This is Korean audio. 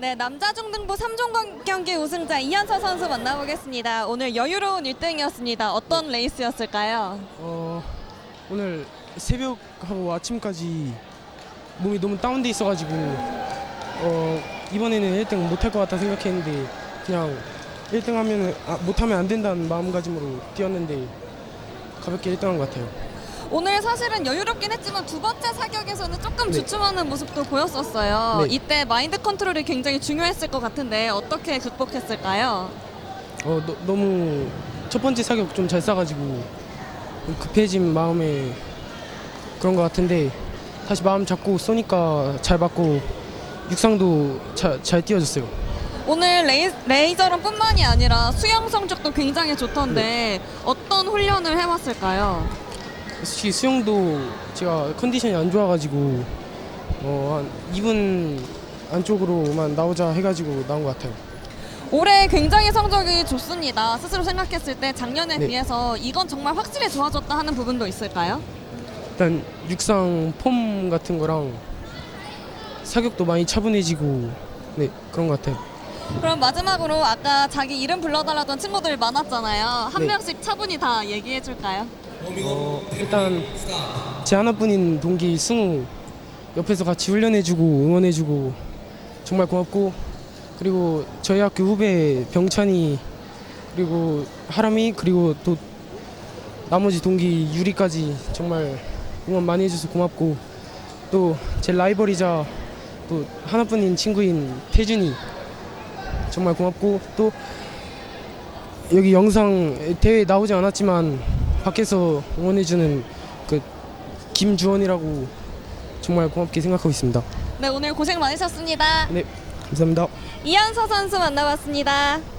네, 남자 중등부 3종 경기 우승자 이현서 선수 만나보겠습니다. 오늘 여유로운 1등이었습니다. 어떤 레이스였을까요? 어, 오늘 새벽하고 아침까지 몸이 너무 다운돼 있어가지고 어, 이번에는 1등 못할 것 같다 생각했는데 그냥 1등 하면 아, 못하면 안 된다는 마음가짐으로 뛰었는데 가볍게 1등한 것 같아요. 오늘 사실은 여유롭긴 했지만 두 번째 사격에서는 조금 네. 주춤하는 모습도 보였었어요. 네. 이때 마인드 컨트롤이 굉장히 중요했을 것 같은데 어떻게 극복했을까요? 어, 너, 너무 첫 번째 사격 좀잘 쏴가지고 좀 급해진 마음에 그런 것 같은데 다시 마음 잡고 쏘니까 잘 맞고 육상도 잘, 잘 뛰어졌어요. 오늘 레이, 레이저런 뿐만이 아니라 수영 성적도 굉장히 좋던데 네. 어떤 훈련을 해왔을까요? 솔직히 수영도 제가 컨디션이 안 좋아가지고 어, 한 2분 안쪽으로만 나오자 해가지고 나온 것 같아요. 올해 굉장히 성적이 좋습니다. 스스로 생각했을 때 작년에 네. 비해서 이건 정말 확실히 좋아졌다 하는 부분도 있을까요? 일단 육상 폼 같은 거랑 사격도 많이 차분해지고 네 그런 것 같아요. 그럼 마지막으로 아까 자기 이름 불러달라던 친구들 많았잖아요. 한 네. 명씩 차분히 다 얘기해 줄까요? 어, 일단 제 하나뿐인 동기 승우 옆에서 같이 훈련해주고 응원해주고 정말 고맙고 그리고 저희 학교 후배 병찬이 그리고 하람이 그리고 또 나머지 동기 유리까지 정말 응원 많이 해줘서 고맙고 또 제 라이벌이자 또 하나뿐인 친구인 태준이 정말 고맙고 또 여기 영상 대회 나오지 않았지만 밖에서 응원해주는 그 김주원이라고 정말 고맙게 생각하고 있습니다. 네, 오늘 고생 많으셨습니다. 네, 감사합니다. 이현서 선수 만나봤습니다.